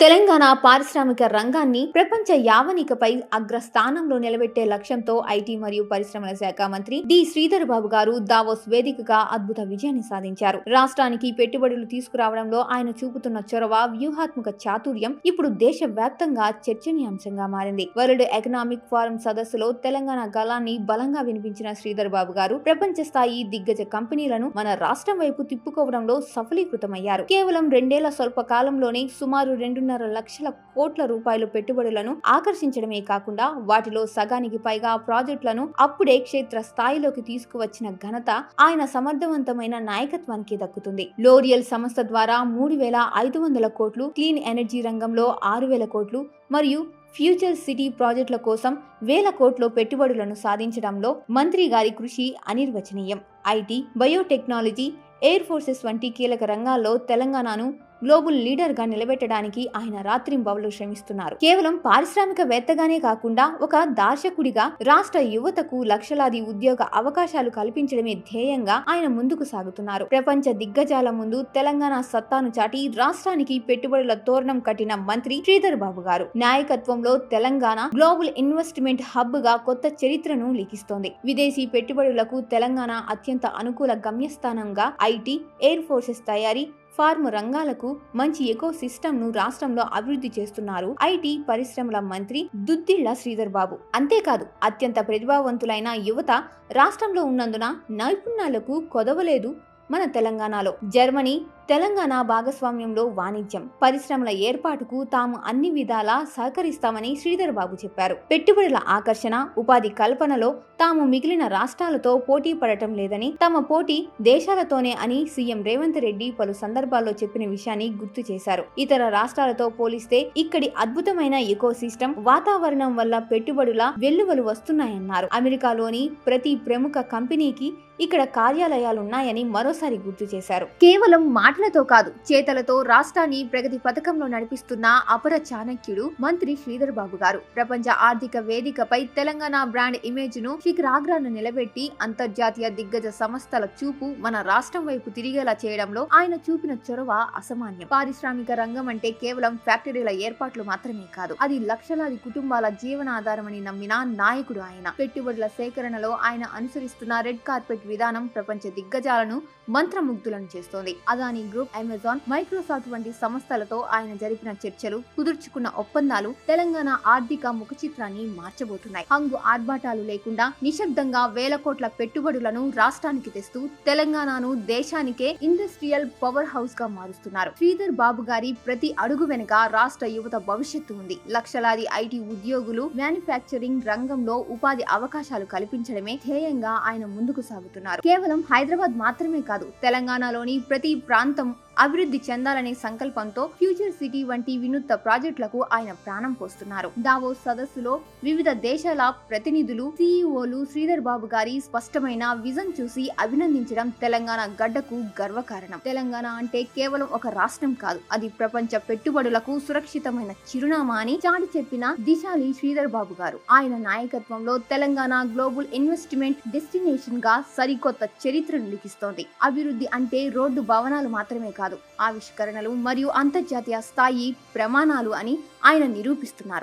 తెలంగాణ పారిశ్రామిక రంగాన్ని ప్రపంచ యావనికపై అగ్రస్థానంలో నిలబెట్టే లక్ష్యంతో ఐటీ మరియు పరిశ్రమల శాఖ మంత్రి డి. శ్రీధర్ బాబు గారు దావోస్ వేదికగా అద్భుత విజయాన్ని సాధించారు. రాష్ట్రానికి పెట్టుబడులు తీసుకురావడంలో ఆయన చూపుతున్న చొరవ వ్యూహాత్మక చాతుర్యం ఇప్పుడు దేశవ్యాప్తంగా చర్చనీయాంశంగా మారింది. వరల్డ్ ఎకనామిక్ ఫోరం సదస్సులో తెలంగాణ గళాన్ని బలంగా వినిపించిన శ్రీధర్ బాబు గారు ప్రపంచ స్థాయి దిగ్గజ కంపెనీలను మన రాష్ట్రం వైపు తిప్పుకోవడంలో సఫలీకృతమయ్యారు. కేవలం రెండేళ్ళ స్వల్ప కాలంలోనే సుమారు రెండున్నర లక్షల కోట్ల రూపాయలు పెట్టుబడులను ఆకర్షించడమే కాకుండా వాటిలో సగానికి పైగా ప్రాజెక్టులను అప్పుడే క్షేత్ర స్థాయిలోకి తీసుకువచ్చిన ఘనత ఆయన సమర్థవంతమైన నాయకత్వానికి దక్కుతుంది. లోరియల్ సంస్థ ద్వారా మూడు వేల ఐదు వందల కోట్లు క్లీన్ ఎనర్జీ రంగంలో ఆరు వేల కోట్లు మరియు ఫ్యూచర్ సిటీ ప్రాజెక్టుల కోసం వేల కోట్ల పెట్టుబడులను సాధించడంలో మంత్రి గారి కృషి అనిర్వచనీయం. ఐటీ బయోటెక్నాలజీ ఎయిర్ ఫోర్సెస్ వంటి కీలక రంగాల్లో తెలంగాణను గ్లోబల్ లీడర్గా నిలబెట్టడానికి ఆయన రాత్రింబవలు శ్రమిస్తున్నారు. కేవలం పారిశ్రామికవేత్తగానే కాకుండా ఒక దార్శకుడిగా రాష్ట్ర యువతకు లక్షలాది ఉద్యోగ అవకాశాలు కల్పించడమే ధ్యేయంగా ఆయన ముందుకు సాగుతున్నారు. ప్రపంచ దిగ్గజాల ముందు తెలంగాణ సత్తాను చాటి రాష్ట్రానికి పెట్టుబడుల తోరణం కట్టిన మంత్రి శ్రీధర్ బాబు గారు. నాయకత్వంలో తెలంగాణ గ్లోబల్ ఇన్వెస్ట్మెంట్ హబ్గా కొత్త చరిత్రను లిఖిస్తోంది. విదేశీ పెట్టుబడులకు తెలంగాణ అత్యంత అనుకూల గమ్యస్థానంగా ఐటీ ఎయిర్ ఫోర్సెస్ తయారీ ఫార్మ్ రంగాలకు మంచి ఎకో సిస్టమ్ను రాష్ట్రంలో అభివృద్ధి చేస్తున్నారు ఐటీ పరిశ్రమల మంత్రి దుద్దిళ్ళ శ్రీధర్ బాబు. అంతేకాదు అత్యంత ప్రతిభావంతులైన యువత రాష్ట్రంలో ఉన్నందున నైపుణ్యాలకు కొదవలేదు మన తెలంగాణలో. జర్మనీ తెలంగాణ భాగస్వామ్యంలో వాణిజ్యం పరిశ్రమల ఏర్పాటుకు తాము అన్ని విధాలా సహకరిస్తామని శ్రీధర్ బాబు చెప్పారు. పెట్టుబడుల ఆకర్షణ ఉపాధి కల్పనలో తాము మిగిలిన రాష్ట్రాలతో పోటీ పడటం లేదని తమ పోటీ దేశాలతోనే అని సీఎం రేవంత్ రెడ్డి పలు సందర్భాల్లో చెప్పిన విషయాన్ని గుర్తు చేశారు. ఇతర రాష్ట్రాలతో పోలిస్తే ఇక్కడి అద్భుతమైన ఎకో సిస్టమ్ వాతావరణం వల్ల పెట్టుబడుల వెల్లువలు వస్తున్నాయన్నారు. అమెరికాలోని ప్రతి ప్రముఖ కంపెనీకి ఇక్కడ కార్యాలయాలున్నాయని మరోసారి గుర్తు చేశారు. కేవలం మాటలతో కాదు చేతలతో రాష్ట్రాన్ని ప్రగతి పథకంలో నడిపిస్తున్న అపర చాణక్యుడు మంత్రి శ్రీధర్ బాబు గారు. ప్రపంచ ఆర్థిక వేదికపై తెలంగాణ బ్రాండ్ ఇమేజ్ను శిఖరాగ్రాన్ని నిలబెట్టి అంతర్జాతీయ దిగ్గజ సంస్థల చూపు మన రాష్ట్రం వైపు తిరిగేలా చేయడంలో ఆయన చూపిన చొరవ అసామాన్యం. పారిశ్రామిక రంగం అంటే కేవలం ఫ్యాక్టరీల ఏర్పాట్లు మాత్రమే కాదు అది లక్షలాది కుటుంబాల జీవనాధారమని నమ్మిన నాయకుడు ఆయన. పెట్టుబడుల సేకరణలో ఆయన అనుసరిస్తున్న రెడ్ కార్పెట్ విధానం ప్రపంచ దిగ్గజాలను మంత్రముగ్ధులను చేస్తోంది. అదాని గ్రూప్ అమెజాన్ మైక్రోసాఫ్ట్ వంటి సంస్థలతో ఆయన జరిపిన చర్చలు కుదుర్చుకున్న ఒప్పందాలు తెలంగాణ ఆర్థిక ముఖ చిత్రాన్ని మార్చబోతున్నాయి. హంగు ఆర్భాటాలు లేకుండా నిశ్శబ్దంగా వేల కోట్ల పెట్టుబడులను రాష్ట్రానికి తెస్తూ తెలంగాణను దేశానికే ఇండస్ట్రియల్ పవర్ హౌస్గా మారుస్తున్నారు. శ్రీధర్ బాబు గారి ప్రతి అడుగు వెనుక రాష్ట్ర యువత భవిష్యత్తు ఉంది. లక్షలాది ఐటీ ఉద్యోగులు మ్యానుఫ్యాక్చరింగ్ రంగంలో ఉపాధి అవకాశాలు కల్పించడమే ధ్యేయంగా ఆయన ముందుకు సాగుతున్నారు. కేవలం హైదరాబాద్ మాత్రమే కాదు తెలంగాణలోని ప్రతి ప్రాంతం музыкантом అభివృద్ధి చెందాలనే సంకల్పంతో ఫ్యూచర్ సిటీ వంటి వినూత్న ప్రాజెక్టులకు ఆయన ప్రాణం పోస్తున్నారు. దావోస్ సదస్సులో వివిధ దేశాల ప్రతినిధులు సీఈఓలు శ్రీధర్ బాబు గారి స్పష్టమైన విజన్ చూసి అభినందించడం తెలంగాణ గడ్డకు గర్వకారణం. తెలంగాణ అంటే కేవలం ఒక రాష్ట్రం కాదు అది ప్రపంచ పెట్టుబడులకు సురక్షితమైన చిరునామా అని చాటి చెప్పిన దిశాలి శ్రీధర్ బాబు గారు. ఆయన నాయకత్వంలో తెలంగాణ గ్లోబల్ ఇన్వెస్ట్మెంట్ డెస్టినేషన్గా సరికొత్త చరిత్రను లిఖిస్తోంది. అభివృద్ధి అంటే రోడ్డు భవనాలు మాత్రమే కాదు కాదు. ఆవిష్కరణలు మరియు అంతర్జాతీయ స్థాయి ప్రమాణాలు అని ఆయన నిరూపిస్తున్నారు.